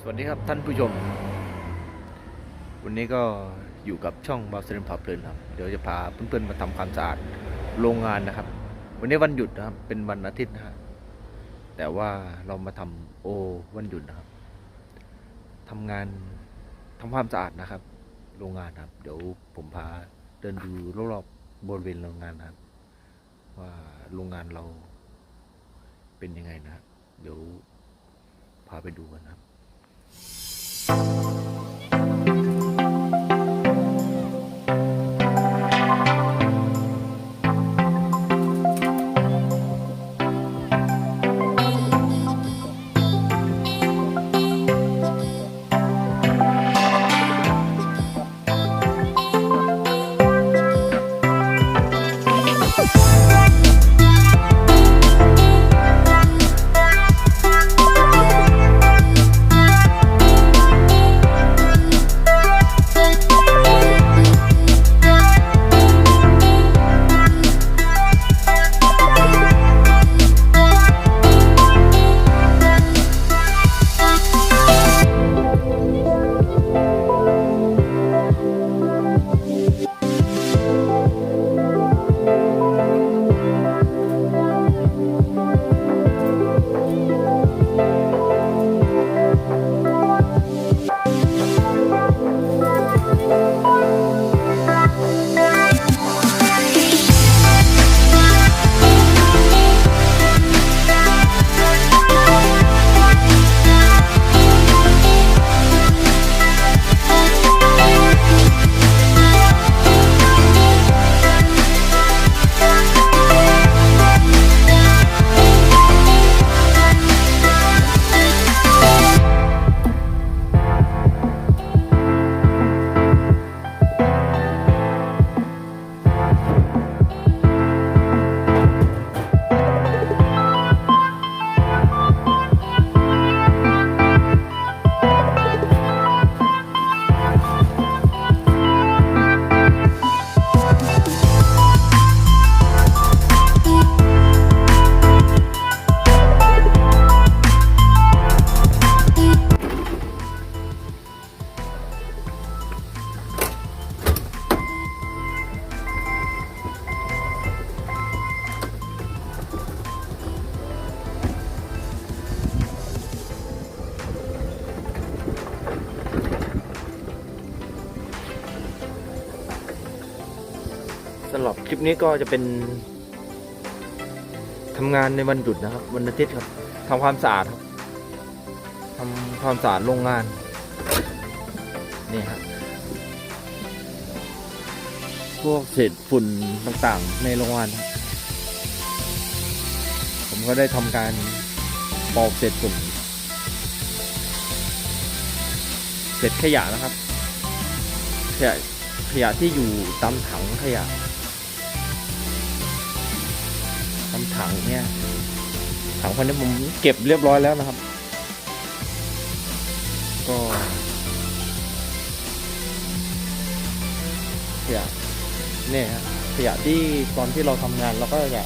สวัสดีครับท่านผู้ชม วันนี้ก็อยู่กับช่องบาสเรนพาเพลินครับ เดี๋ยวจะพาเพื่อนๆมาทำความสะอาดโรงงานนะครับ วันนี้วันหยุดนะครับ เป็นวันอาทิตย์นะฮะแต่ว่าเรามาทำโอวันหยุดนะครับทำงานทำความสะอาดนะครับ โรงงานครับ เดี๋ยวผมพาเดินดูรอบๆบริเวณโรงงานนะครับ ว่าโรงงานเราเป็นยังไงนะ เดี๋ยวพาไปดูกันครับ ปนี้ก็จะเป็นทำงานในวันหยุดนะครับ วันอาทิตย์ครับทำความสะอาดครับทำความสะอาดโรงงาน นี่ครับพวกเศษฝุ่นต่างๆ ในโรงงานครับผมก็ได้ทำการปอกเศษฝุ่นเศษขยะนะครับขยะขยะที่อยู่ตามถังขยะ ถังเนี่ยถังพันนี้ผมเก็บเรียบร้อยแล้วนะครับ ก็ขยะเนี่ยขยะที่ตอนที่เราทำงานเราก็จะ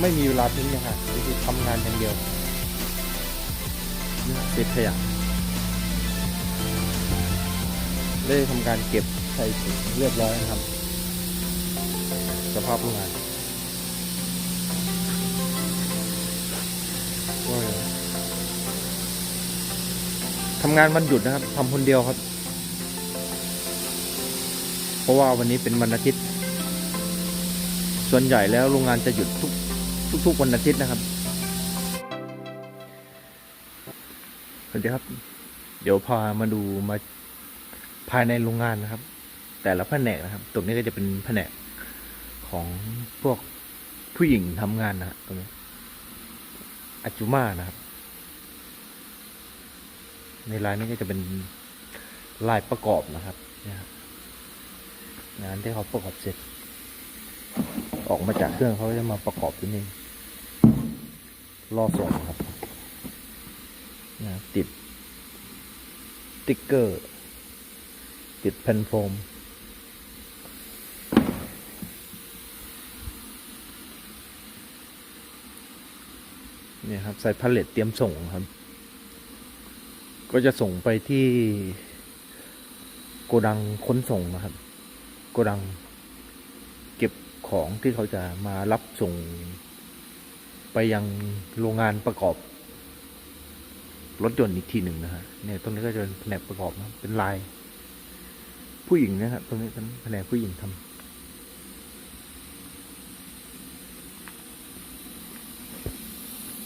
ไม่มีเวลาทิ้งนะฮะคือทำงานอย่างเดียวเนี่ยเศษขยะได้ทำการเก็บใส่ถุงเรียบร้อยนะครับ สภาพโรงงานำงานวันหยุดนะครับทำคนเดียวครับ เพราะว่าวันนี้เป็นวันอาทิตย์ ส่วนใหญ่แล้วโรงงานจะหยุดทุกทุกๆวันอาทิตย์นะครับสวัสดีครับ เดี๋ยวพามาดูมาภายในโรงงานนะครับ แต่ละแผนกนะครับ ตรงนี้ก็จะเป็นแผนกของพวกผู้หญิงทำงานนะตรงนี้อาจุมานะครับ ในลายนี้ก็จะเป็นลายประกอบนะครับนี่ยครับงานที่เขาประกอบเสร็จ ออกมาจากเครื่องเขาจะมาประกอบที่นี่รอส่งครับนะติดสติ๊กเกอร์ ติดแผ่นโฟมเนี่ยครับใส่พาเลตเตรียมส่งครับ ก็จะส่งไปที่โกดังขนส่งนะครับ โกดัง เก็บของที่เขาจะมารับส่ง ไปยังโรงงานประกอบ รถยนต์อีกทีหนึ่งนะฮะเนี่ยตรงนี้ก็จะเป็นแผนกประกอบนะเป็นลาย ผู้หญิงนะครับตรงนี้เป็นแผนกผู้หญิงทำ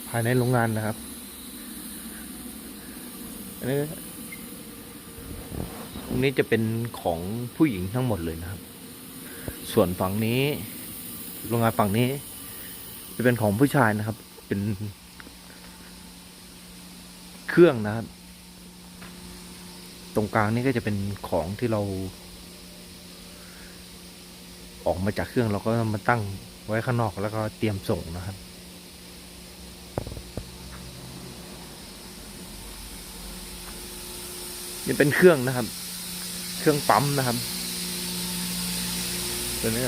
ภายในโรงงานนะครับ ตรงนี้จะเป็นของผู้หญิงทั้งหมดเลยนะครับ ส่วนฝั่งนี้โรงงานฝั่งนี้ จะเป็นของผู้ชายนะครับ เป็น เครื่องนะครับ ตรงกลางนี่ก็จะเป็นของที่เรา ออกมาจากเครื่องเราก็มาตั้งไว้ข้างนอกแล้วก็เตรียมส่งนะครับ นี่เป็นเครื่องนะครับ เครื่องปั๊มนะครับตัวนี้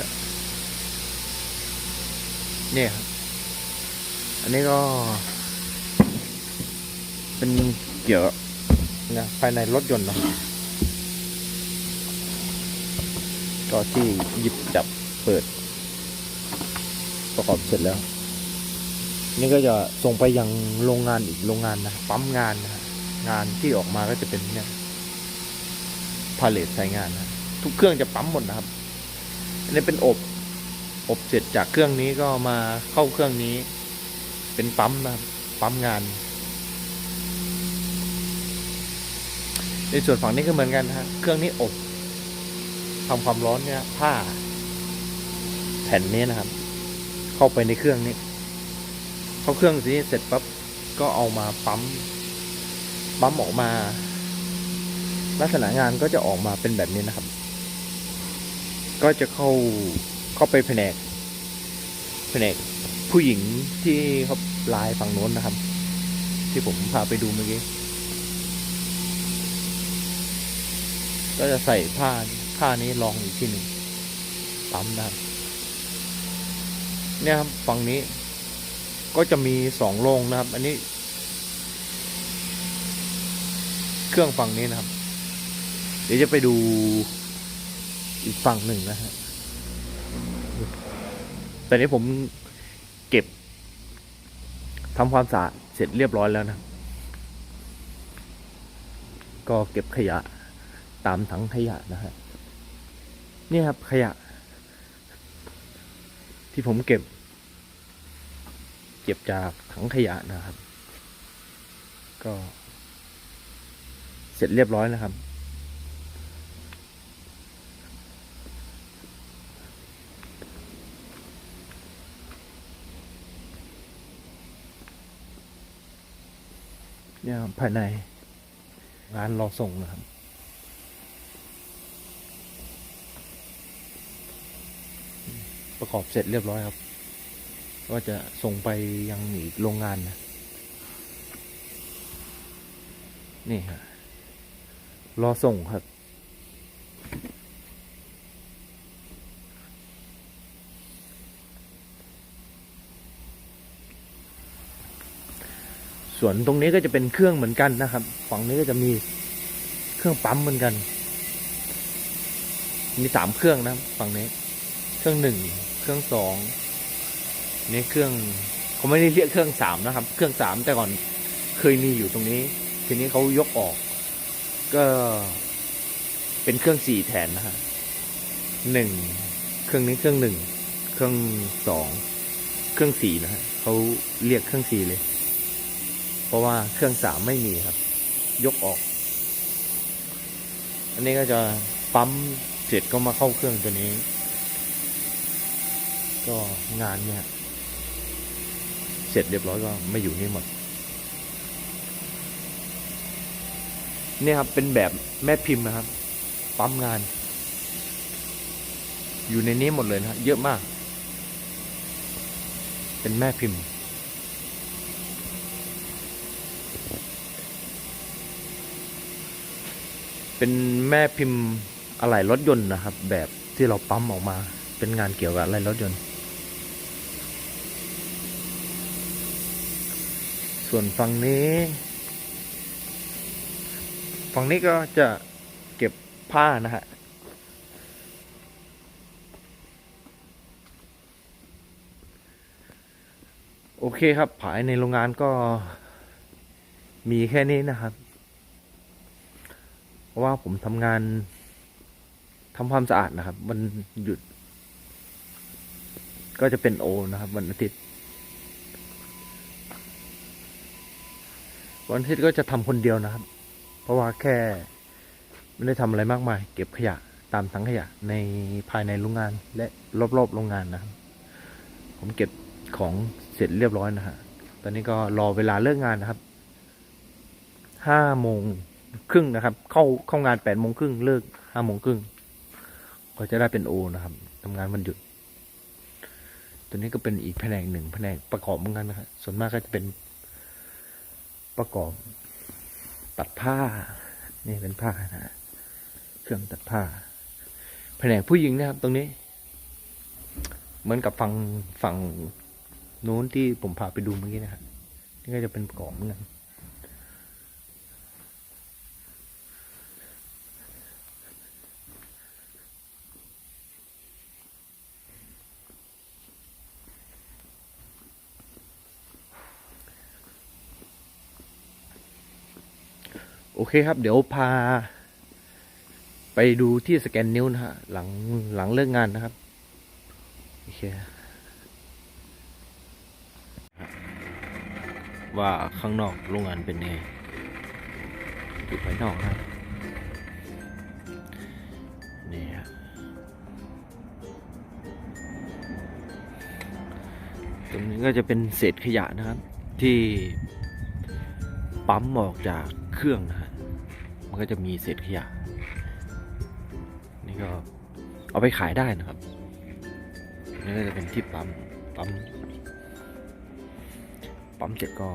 เนี่ยครับอันนี้ก็ เป็นเกี่ยวนะภายในรถยนต์เนาะก็ที่หยิบจับเปิด ประกอบเสร็จแล้ว นี่ก็จะส่งไปยังโรงงานอีกโรงงานนะปั๊มงานนะงานที่ออกมาก็จะเป็นเนี่ย พาเลทใช้งานนะทุกเครื่องจะปั๊มหมดนะครับ อันนี้เป็นอบ อบเสร็จจากเครื่องนี้ก็มาเข้าเครื่องนี้ เป็นปั๊มนะครับปั๊มงาน ในส่วนฝั่งนี้ก็เหมือนกันนะเครื่องนี้อบทำความร้อนเนี่ย ผ้า แผ่นนี้นะครับ เข้าไปในเครื่องนี้ เข้าเครื่องนี้เสร็จปั๊บก็เอามาปั๊ม ปั๊มออกมา ลักษณะงานก็จะออกมาเป็นแบบนี้นะครับ ก็จะเข้าเข้าไปแผนก แผนกผู้หญิงที่เขาลายฝั่งโน้นนะครับ ที่ผมพาไปดูเมื่อกี้ก็จะใส่ผ้าผ้านี้รองอีกที่หนึ่งปั๊มนะครับเนี่ยครับฝั่งนี้ก็จะมีสองโรงนะครับ อันนี้ เครื่องฝั่งนี้นะครับ เดี๋ยวจะไปดูอีกฝั่งหนึ่งนะฮะแต่นี้ผมเก็บทำความสะอาดเสร็จเรียบร้อยแล้วนะ ก็เก็บขยะตามถังขยะนะฮะนี่ครับขยะ ที่ผมเก็บ เก็บจากถังขยะนะครับ ก็ เสร็จเรียบร้อยแล้วครับ เนี่ยภายในงานรอส่งนะครับ ประกอบเสร็จเรียบร้อยครับ ก็จะส่งไปยังอีกโรงงานนะ นี่ฮะรอส่งครับ ส่วนตรงนี้ก็จะเป็นเครื่องเหมือนกันนะครับ ฝั่งนี้ก็จะมีเครื่องปั๊มเหมือนกัน มีสามเครื่องนะฝั่งนี้ เครื่องหนึ่งเครื่องสองนี่เครื่องเขาไม่ได้เรียกเครื่องสามนะครับ เครื่องสามแต่ก่อนเคยมีอยู่ตรงนี้ ทีนี้เขายกออก ก็เป็นเครื่องสี่แทนนะฮะหนึ่งเครื่องนี้เครื่องหนึ่งเครื่องสองเครื่องสี่นะฮะเขาเรียกเครื่องสี่เลย เพราะว่าเครื่องสามไม่มีครับ ยกออก อันนี้ก็จะปั๊มเสร็จก็มาเข้าเครื่องตัวนี้ ก็งานเนี่ย เสร็จเรียบร้อยก็ไม่อยู่นี่หมดเนี่ยครับเป็นแบบแม่พิมพ์นะครับ ปั๊มงาน อยู่ในนี้หมดเลยนะฮะเยอะมาก เป็นแม่พิมพ์ เป็นแม่พิมพ์อะไหล่รถยนต์นะครับ แบบที่เราปั๊มออกมา เป็นงานเกี่ยวกับอะไหล่รถยนต์ ส่วนฝั่งนี้ ฝั่งนี้ก็จะเก็บผ้านะฮะโอเคครับ ภายในโรงงานก็มีแค่นี้นะครับ ราะว่าผมทำงานทำความสะอาดนะครับ มันหยุด ก็จะเป็นโอนะครับ วันอาทิตย์ วันอาทิตย์ก็จะทำคนเดียวนะครับ เพราะว่าแค่ไม่ได้ทำอะไรมากมาย เก็บขยะตามถังขยะในภายในโรงงานและรอบๆโรงงานนะครับ ผมเก็บของเสร็จเรียบร้อยนะฮะตอนนี้ก็รอเวลาเลิกงานนะครับห้าโมง ครึ่งนะครับ เข้าเข้างานแปดโมงครึ่งเลิกห้าโมงครึ่งก็จะได้เป็นโอนะครับทำงานวันหยุด ตัวนี้ก็เป็นอีกแผนกหนึ่งแผนกประกอบเหมือนกันนะครับส่วนมากก็จะเป็นประกอบตัดผ้า นี่เป็นผ้านะฮะเครื่องตัดผ้า แผนกผู้หญิงนะครับ ตรงนี้ เหมือนกับฝั่งฝั่งโน้นที่ผมพาไปดูเมื่อกี้นะครับนี่ก็จะเป็นประกอบเหมือนกัน โอเคครับ เดี๋ยวพา ไปดูที่สแกนนิ้วนะฮะ หลังหลังเลิกงานนะครับ โอเค ว่าข้างนอกโรงงานเป็นไงอยู่ภายนอกนะนี่ฮะตรงนี้ก็จะเป็นเศษขยะนะครับ ที่ปั๊มออกจากเครื่องนะฮะ มันก็จะมีเศษขยะ นี่ก็เอาไปขายได้นะครับ นี่ก็จะเป็นที่ปั๊ม ปั๊ม ปั๊มเสร็จก็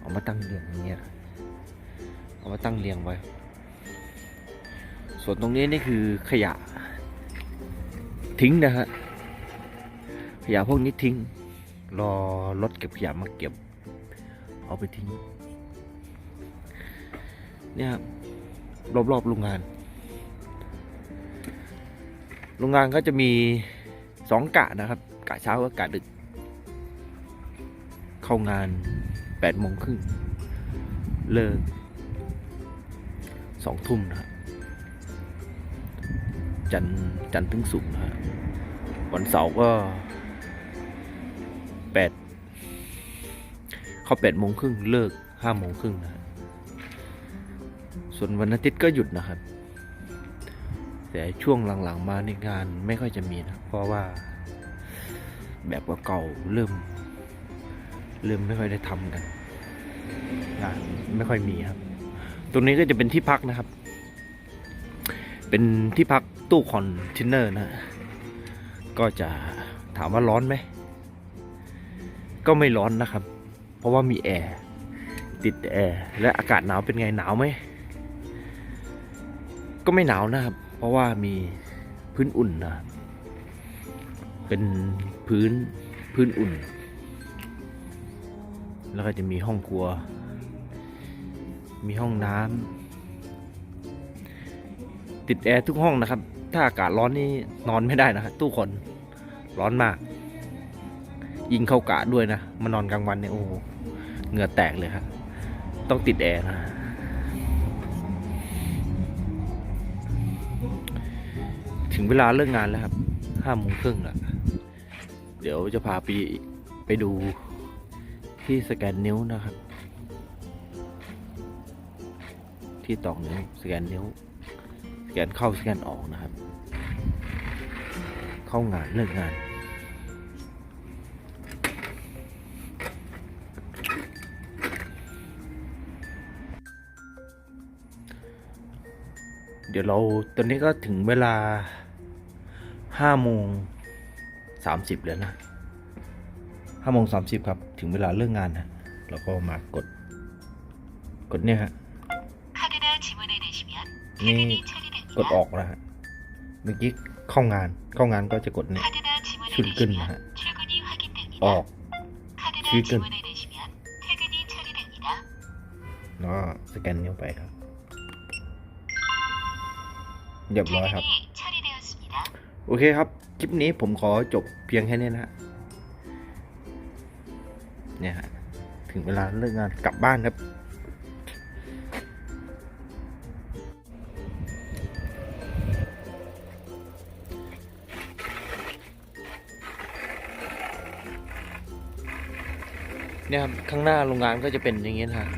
เอามาตั้งเรียงอย่างเงี้ย เอามาตั้งเรียงไว้ ส่วนตรงนี้นี่คือขยะ ทิ้งนะฮะ ขยะพวกนี้ทิ้ง รอรถเก็บขยะมาเก็บ เอาไปทิ้ง เนี่ยครับรอบๆโรงงาน โรงงานก็จะมีสองกะนะครับ กะเช้ากับกะดึก เข้างานแปดโมงครึ่งเลิกสองทุ่มนะครับจันทร์จันทร์ถึงศุกนะฮะวันเสาร์ก็แปดเข้าแปดโมงครึ่งเลิกห้าโมงครึ่งนะฮะ ส่วนวันอาทิตย์ก็หยุดนะครับ แต่ช่วงหลังๆมาในงานไม่ค่อยจะมีนะ เพราะว่าแบบว่าเก่าๆเริ่ม เริ่มไม่ค่อยได้ทำกันงานไม่ค่อยมีครับ ตรงนี้ก็จะเป็นที่พักนะครับ เป็นที่พักตู้คอนเทนเนอร์นะ ก็จะถามว่าร้อนไหม ก็ไม่ร้อนนะครับ เพราะว่ามีแอร์ติดแอร์และอากาศหนาวเป็นไงหนาวไหม ก็ไม่หนาวนะครับ เพราะว่ามีพื้นอุ่นนะ เป็นพื้นพื้นอุ่น แล้วก็จะมีห้องครัว มีห้องน้ำติดแอร์ทุกห้องนะครับ ถ้าอากาศร้อนนี่นอนไม่ได้นะครับตู้คนร้อนมาก ยิงเข้ากะด้วยนะมานอนกลางวันเนี่ยโอ้เหงื่อแตกเลยครับต้องติดแอร์นะ ถึงเวลาเลิกงานแล้วครับห้าโมงครึ่งแล้วเดี๋ยวจะพาไปไปดูที่สแกนนิ้วนะครับ ที่ตอกนิ้วสแกนนิ้ว สแกนเข้าสแกนออกนะครับ เข้างานเลิกงานเดี๋ยวเราตอนนี้ก็ถึงเวลา ห้าโมงสามสิบแล้วนะห้าโมงสามสิบครับ ถึงเวลาเรื่องงานนะเราก็มากด กดเนี่ยฮะนี่กดออกนะฮะเมื่อกี้เข้างานเข้างานก็จะกดเนี่ยชุดขึ้นนะฮะออกชุดขึ้นเนาะสแกนนิ้วไปครับเรียบร้อยครับ โอเคครับ คลิปนี้ผมขอจบเพียงแค่นี้นะฮะเนี่ยฮะถึงเวลาเลิกงานกลับบ้านครับ เนี่ยครับ ข้างหน้าโรงงานก็จะเป็นอย่างนี้นะ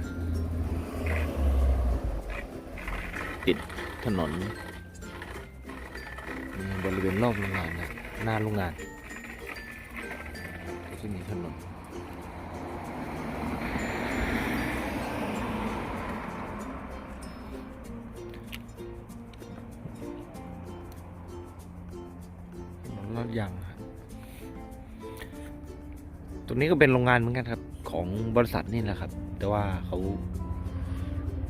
ติดถนน บริเวณรอบโรงงานนะหน้าโรงงานก็จะมีถนนถนนลาดยางครับตรงนี้ก็เป็นโรงงานเหมือนกันครับ ของบริษัทนี่แหละครับ แต่ว่าเขา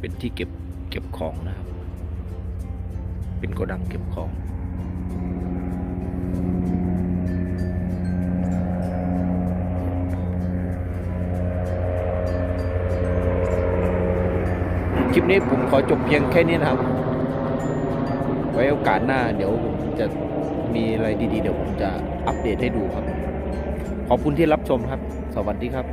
เป็นที่เก็บเก็บของนะครับ เป็นโกดังเก็บของ นี้ผมขอจบเพียงแค่นี้นะครับ ไว้โอกาสหน้าเดี๋ยวผมจะมีอะไรดีๆ เดี๋ยวผมจะอัปเดตให้ดูครับ ขอบคุณที่รับชมครับ สวัสดีครับ